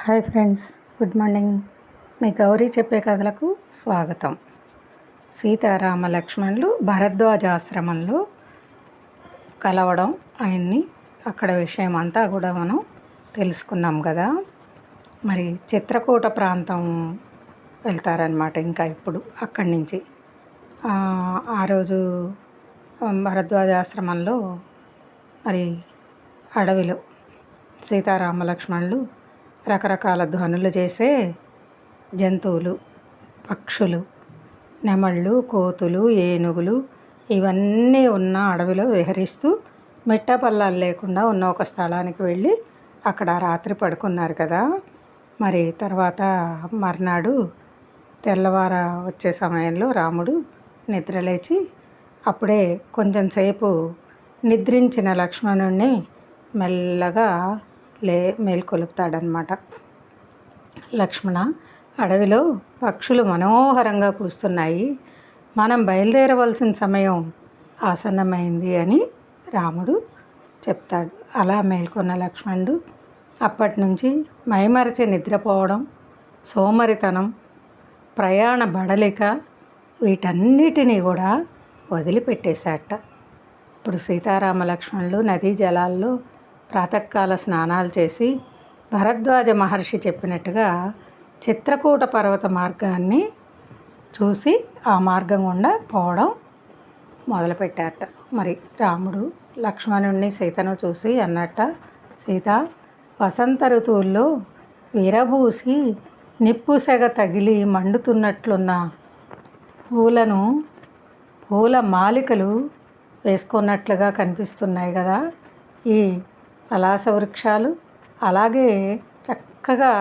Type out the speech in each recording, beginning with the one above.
Hi friends good morning. మీ గౌరీ చెప్పే కథలకు స్వాగతం. సీతారామ లక్ష్మణులు భరద్వాజ ఆశ్రమంలో కలవడం ఆయన్ని అక్కడ విషయం అంతా కూడా మనం తెలుసుకున్నాం కదా. మరి చిత్రకూట ప్రాంతం వెళ్తారనమాట ఇంకా ఇప్పుడు అక్కడి నుంచి. ఆ, రోజు భరద్వాజ ఆశ్రమంలో మరి అడవిలో సీతారామ లక్ష్మణులు రకరకాల ధ్వనులు చేసే జంతువులు పక్షులు నెమళ్ళు కోతులు ఏనుగులు ఇవన్నీ ఉన్న అడవిలో విహరిస్తూ మిట్టపల్లాలు లేకుండా ఉన్న ఒక స్థలానికి వెళ్ళి అక్కడ రాత్రి పడుకున్నారు కదా. మరి తర్వాత మర్నాడు తెల్లవార వచ్చే సమయంలో రాముడు నిద్రలేచి అప్పుడే కొంచెం సేపు నిద్రించిన లక్ష్మణుణ్ణి మెల్లగా లే మేల్కొలుపుతాడనమాట లక్ష్మణ అడవిలో పక్షులు మనోహరంగా కూస్తున్నాయి. మనం బయలుదేరవలసిన సమయం ఆసన్నమైంది అని రాముడు చెప్తాడు. అలా మేల్కొన్న లక్ష్మణుడు అప్పటి నుంచి మైమరచి నిద్రపోవడం సోమరితనం ప్రయాణ బడలిక వీటన్నిటినీ కూడా వదిలిపెట్టేశాట. ఇప్పుడు సీతారామ లక్ష్మణులు నదీ జలాల్లో ప్రాతకాల స్నానాలు చేసి భరద్వాజ మహర్షి చెప్పినట్టుగా చిత్రకూట పర్వత మార్గాన్ని చూసి ఆ మార్గం గుండా పోవడం మొదలుపెట్టారట. మరి రాముడు లక్ష్మణుణ్ణి సీతను చూసి అన్నట్ట సీత వసంత ఋతువుల్లో విరబూసి నిప్పు సెగ తగిలి మండుతున్నట్లున్న పూలను పూల మాలికలు వేసుకున్నట్లుగా కనిపిస్తున్నాయి కదా. ఈ పలాస వృక్షాలు అలాగే చక్కగా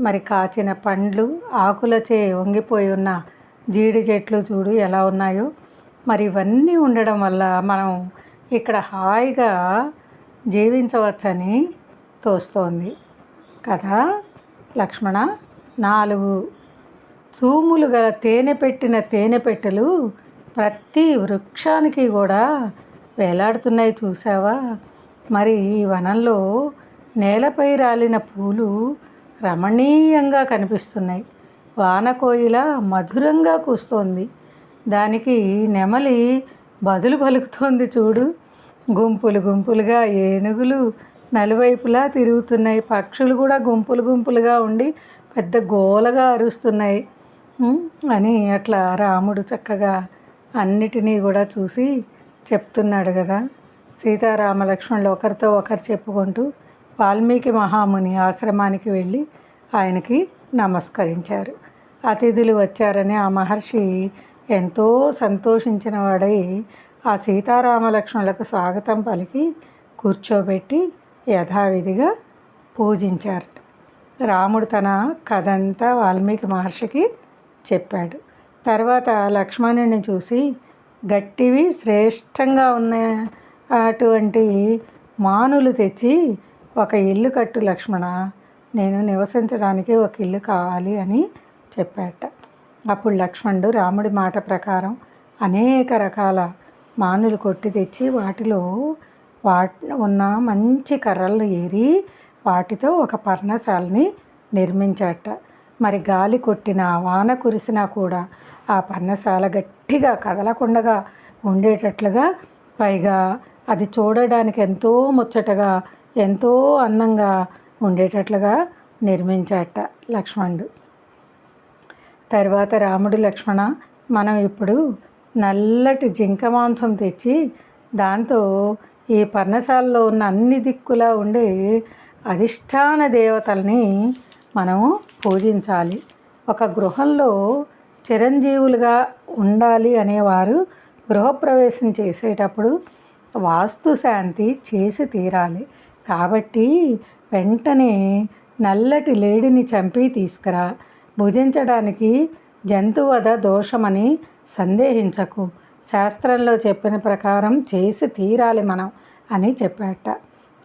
మరి కాచిన పండ్లు ఆకులచే వంగిపోయి ఉన్న జీడి చెట్లు చూడు ఎలా ఉన్నాయో. మరి ఇవన్నీ ఉండడం వల్ల మనం ఇక్కడ హాయిగా జీవించవచ్చని తోస్తోంది. కదా లక్ష్మణ? నాలుగు తూములు గల తేనె పెట్టిన తేనె పెట్టెలు ప్రతి వృక్షానికి కూడా వేలాడుతున్నాయి చూసావా మరి ఈ వనంలో నేలపై రాలిన పూలు రమణీయంగా కనిపిస్తున్నాయి. వానకోయిల మధురంగా కూస్తోంది. దానికి నెమలి బదులు పలుకుతోంది చూడు. గుంపులు గుంపులుగా ఏనుగులు నలువైపులా తిరుగుతున్నాయి. పక్షులు కూడా గుంపులు గుంపులుగా ఉండి పెద్ద గోలగా అరుస్తున్నాయి. అని అట్లా రాముడు చక్కగా అన్నిటినీ కూడా చూసి చెప్తున్నాడు కదా. సీతారామ లక్ష్మణులు ఒకరితో ఒకరు చెప్పుకుంటూ వాల్మీకి మహాముని ఆశ్రమానికి వెళ్ళి ఆయనకి నమస్కరించారు. అతిథులు వచ్చారని ఆ మహర్షి ఎంతో సంతోషించిన వాడై ఆ సీతారామ లక్ష్మణులకు స్వాగతం పలికి కూర్చోబెట్టి యథావిధిగా పూజించారు. రాముడు తన కథంతా వాల్మీకి మహర్షికి చెప్పాడు. తర్వాత లక్ష్మణుని చూసి గట్టివి శ్రేష్టంగా ఉన్న అటువంటి మానులు తెచ్చి ఒక ఇల్లు కట్టు లక్ష్మణ నేను నివసించడానికి ఒక ఇల్లు కావాలి అని చెప్పాట. అప్పుడు లక్ష్మణుడు రాముడి మాట ప్రకారం అనేక రకాల మానులు కొట్టి తెచ్చి వాటిలో వాటి ఉన్న మంచి కర్రలు ఏరి వాటితో ఒక పర్ణశాలని నిర్మించాట. మరి గాలి కొట్టినా వాన కురిసినా కూడా ఆ పర్ణశాల గట్టిగా కదలకుండగా ఉండేటట్లుగా పైగా అది చూడడానికి ఎంతో ముచ్చటగా ఎంతో అందంగా ఉండేటట్లుగా నిర్మించాట లక్ష్మణుడు. తర్వాత రాముడు లక్ష్మణ మనం ఇప్పుడు నల్లటి జింక మాంసం తెచ్చి దాంతో ఈ పర్ణశాలలో ఉన్న అన్ని దిక్కులా ఉండే అధిష్టాన దేవతల్ని మనము పూజించాలి. ఒక గృహంలో చిరంజీవులుగా ఉండాలి అనేవారు గృహప్రవేశం చేసేటప్పుడు వాస్తు శాంతి చేసి తీరాలి. కాబట్టి వెంటనే నల్లటి లేడిని చంపి తీసుకురా. భుజించడానికి జంతువధ దోషమని సందేహించకు. శాస్త్రంలో చెప్పిన ప్రకారం చేసి తీరాలి మనం అని చెప్పాట.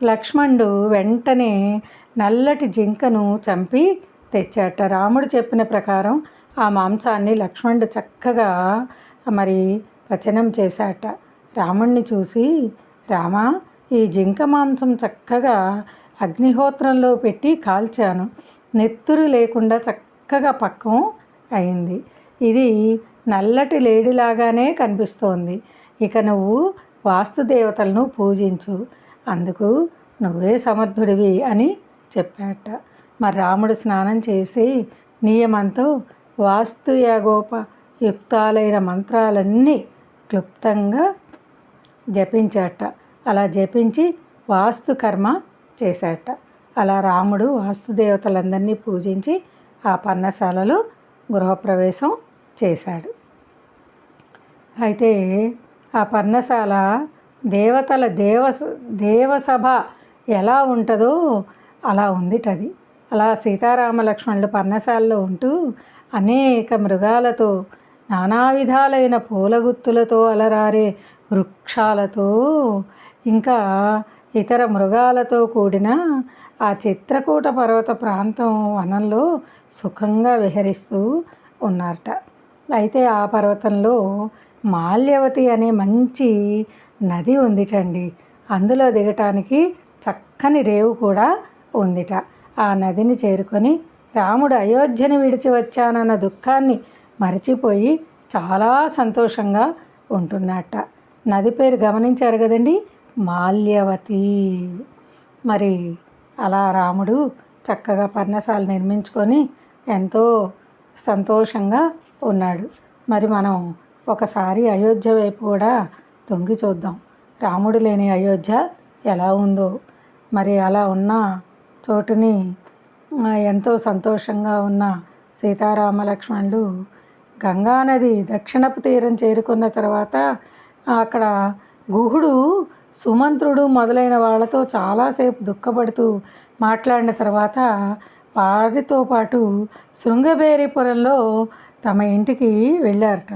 లక్ష్మణుడు వెంటనే నల్లటి జింకను చంపి తెచ్చాట. రాముడు చెప్పిన ప్రకారం ఆ మాంసాన్ని లక్ష్మణుడు చక్కగా మరి పచనం చేశాట. రాముణ్ణి చూసి రామా ఈ జింక మాంసం చక్కగా అగ్నిహోత్రంలో పెట్టి కాల్చాను. నెత్తురు లేకుండా చక్కగా పక్కం అయింది. ఇది నల్లటి లేడిలాగానే కనిపిస్తోంది. ఇక నువ్వు వాస్తుదేవతలను పూజించు. అందుకు నువ్వే సమర్థుడివి అని చెప్పాట. మరి రాముడు స్నానం చేసి నియమంతో వాస్తుయాగోపయుక్తాలైన మంత్రాలన్నీ క్లుప్తంగా జపించాట. అలా జపించి వాస్తు కర్మ చేశాట. అలా రాముడు వాస్తుదేవతలందరినీ పూజించి ఆ పర్ణశాలలో గృహప్రవేశం చేశాడు. అయితే ఆ పర్ణశాల దేవతల దేవ దేవసభ ఎలా ఉంటుందో అలా ఉందిటది. అలా సీతారామ లక్ష్మణులు పర్ణశాలలో ఉంటూ అనేక మృగాలతో నానా విధాలైన పూలగుత్తులతో అలరారే వృక్షాలతో ఇంకా ఇతర మృగాలతో కూడిన ఆ చిత్రకూట పర్వత ప్రాంతం వనంలో సుఖంగా విహరిస్తూ ఉన్నారట. అయితే ఆ పర్వతంలో మాల్యవతి అనే మంచి నది ఉందిటండి. అందులో దిగటానికి చక్కని రేవు కూడా ఉందిట. ఆ నదిని చేరుకొని రాముడు అయోధ్యని విడిచి వచ్చానన్న దుఃఖాన్ని మరచిపోయి చాలా సంతోషంగా ఉంటున్నట్ట నది పేరు గమనించారు కదండి? మాల్యవతి. మరి అలా రాముడు చక్కగా పర్ణశాల నిర్మించుకొని ఎంతో సంతోషంగా ఉన్నాడు. మరి మనం ఒకసారి అయోధ్య వైపు కూడా తొంగి చూద్దాం. రాముడు లేని అయోధ్య ఎలా ఉందో. మరి అలా ఉన్న చోటుని ఎంతో సంతోషంగా ఉన్న సీతారామ లక్ష్మణులు గంగానది దక్షిణపు తీరం చేరుకున్న తర్వాత అక్కడ గుహుడు సుమంత్రుడు మొదలైన వాళ్ళతో చాలాసేపు దుఃఖపడుతూ మాట్లాడిన తర్వాత వారితో పాటు శృంగబేరిపురంలో తమ ఇంటికి వెళ్ళారట.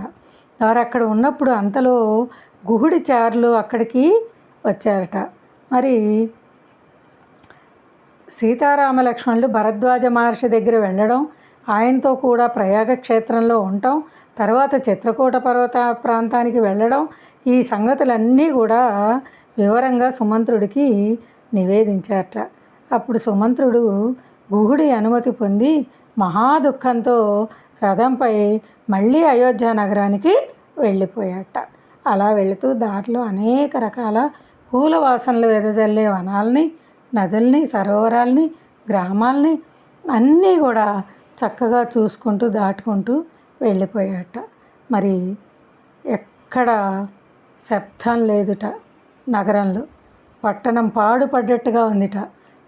వారు అక్కడ ఉన్నప్పుడు అంతలో గుహుడి చారులు అక్కడికి వచ్చారట. మరి సీతారామ లక్ష్మణులు భరద్వాజ మహర్షి దగ్గర వెళ్ళడం ఆయనతో కూడా ప్రయాగ క్షేత్రంలో ఉండటం తర్వాత చిత్రకూట పర్వత ప్రాంతానికి వెళ్ళడం. ఈ సంగతులన్నీ కూడా వివరంగా సుమంత్రుడికి నివేదించారట. అప్పుడు సుమంత్రుడు గుహుడి అనుమతి పొంది మహా దుఃఖంతో రథంపై మళ్ళీ అయోధ్య నగరానికి వెళ్ళిపోయాట అలా వెళుతూ దారిలో అనేక రకాల పూల వాసనలు వెదజల్లే వనాల్ని నదుల్ని సరోవరాల్ని గ్రామాల్ని అన్నీ కూడా చక్కగా చూసుకుంటూ దాటుకుంటూ వెళ్ళిపోయాట. మరి ఎక్కడ శబ్దం లేదుట నగరంలో. పట్టణం పాడుపడ్డట్టుగా ఉందిట.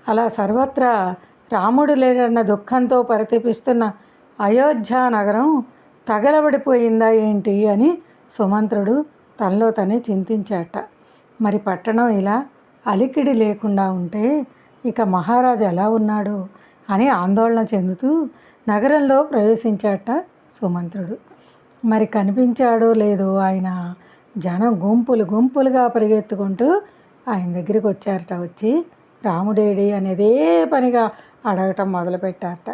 అలా సర్వత్రా రాముడు లేడన్న దుఃఖంతో పరితపిస్తున్న అయోధ్య నగరం తగలబడిపోయిందా ఏంటి అని సుమంత్రుడు తనలో తనే చింతించాట. మరి పట్టణం ఇలా అలికిడి లేకుండా ఉంటే ఇక మహారాజు ఎలా ఉన్నాడు అని ఆందోళన చెందుతూ నగరంలో ప్రవేశించాట సుమంత్రుడు. మరి కనిపించాడో లేదో ఆయన జనం గుంపులు గుంపులుగా పరిగెత్తుకుంటూ ఆయన దగ్గరికి వచ్చారట. వచ్చి రాముడేడి అనేదే పనిగా అడగటం మొదలుపెట్టారట.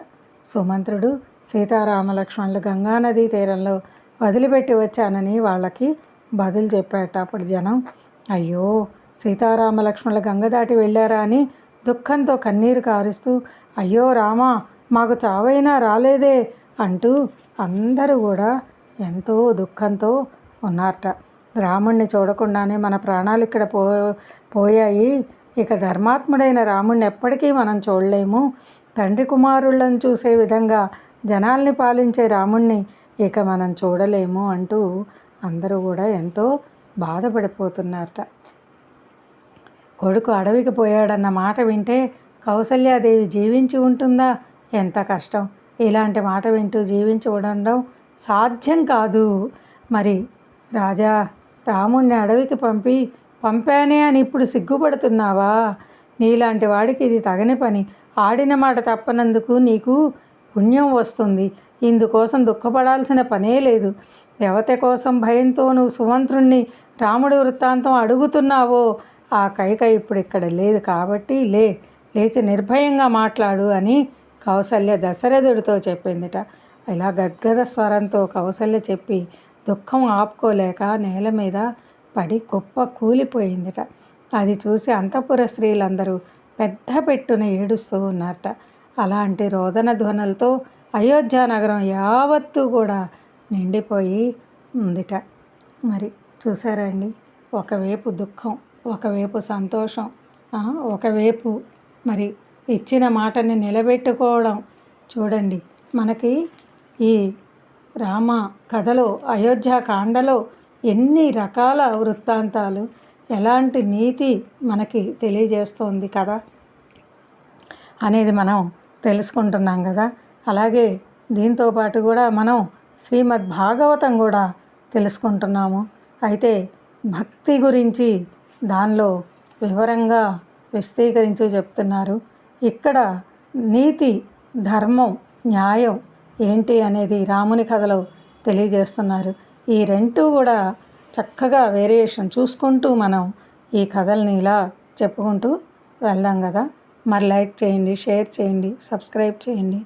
సుమంత్రుడు సీతారామలక్ష్మణులు గంగానదీ తీరంలో వదిలిపెట్టి వచ్చానని వాళ్ళకి బదులు చెప్పాట అప్పుడు జనం అయ్యో సీతారామలక్ష్మణుల గంగ దాటి వెళ్ళారా అని దుఃఖంతో కన్నీరు కారుస్తూ అయ్యో రామా మాకు చావైనా రాలేదే అంటూ అందరూ కూడా ఎంతో దుఃఖంతో ఉన్నారట. రాముణ్ణి చూడకుండానే మన ప్రాణాలు ఇక్కడ పో పోయాయి. ఇక ధర్మాత్ముడైన రాముణ్ణి ఎప్పటికీ మనం చూడలేము. తండ్రి కుమారులను చూసే విధంగా జనాల్ని పాలించే రాముణ్ణి ఇక మనం చూడలేము అంటూ అందరూ కూడా ఎంతో బాధపడిపోతున్నారట. కొడుకు అడవికి పోయాడన్న మాట వింటే కౌసల్యాదేవి జీవించి ఉంటుందా? ఎంత కష్టం. ఇలాంటి మాట వింటూ జీవించి ఉండడం సాధ్యం కాదు. మరి రాజా రాముణ్ణి అడవికి పంపి పంపానే అని ఇప్పుడు సిగ్గుపడుతున్నావా? నీలాంటి వాడికి ఇది తగని పని. ఆడిన మాట తప్పనందుకు నీకు పుణ్యం వస్తుంది. ఇందుకోసం దుఃఖపడాల్సిన పనే లేదు. దేవత కోసం భయంతో నువ్వు సుమంత్రుణ్ణి రాముడి వృత్తాంతం అడుగుతున్నావో ఆ కైక ఇప్పుడు ఇక్కడ లేదు కాబట్టి లే లేచి నిర్భయంగా మాట్లాడు అని కౌసల్య దశరథుడితో చెప్పిందిట. ఇలా గద్గద స్వరంతో కౌసల్య చెప్పి దుఃఖం ఆపుకోలేక నేల మీద పడి కుప్ప కూలిపోయిందిట. అది చూసి అంతఃపుర స్త్రీలందరూ పెద్ద పెట్టున ఏడుస్తూ ఉన్నారట. అలాంటి రోదన ధ్వనులతో అయోధ్య నగరం యావత్తు కూడా నిండిపోయి ఉందిట. మరి చూసారా అండి? ఒకవైపు దుఃఖం ఒకవైపు సంతోషం ఒకవైపు మరి ఇచ్చిన మాటని నిలబెట్టుకోవడం చూడండి. మనకి ఈ రామ కథలో అయోధ్య కాండలో ఎన్ని రకాల వృత్తాంతాలు ఎలాంటి నీతి మనకి తెలియజేస్తోంది కదా అనేది మనం తెలుసుకుంటున్నాం కదా. అలాగే దీంతో పాటు కూడా మనం శ్రీమద్ భాగవతం కూడా తెలుసుకుంటున్నాము. అయితే భక్తి గురించి దానిలో వివరంగా విస్తీకరించి చెప్తున్నారు. ఇక్కడ నీతి ధర్మం న్యాయం ఏంటి అనేది రాముని కథలో తెలియజేస్తున్నారు. ఈ రెండు కూడా చక్కగా వేరియేషన్ చూసుకుంటూ మనం ఈ కథల్ని ఇలా చెప్పుకుంటూ వెళ్దాం కదా. మరి లైక్ చేయండి షేర్ చేయండి సబ్స్క్రైబ్ చేయండి.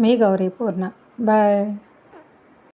మీ గౌరీ పూర్ణ. బాయ్.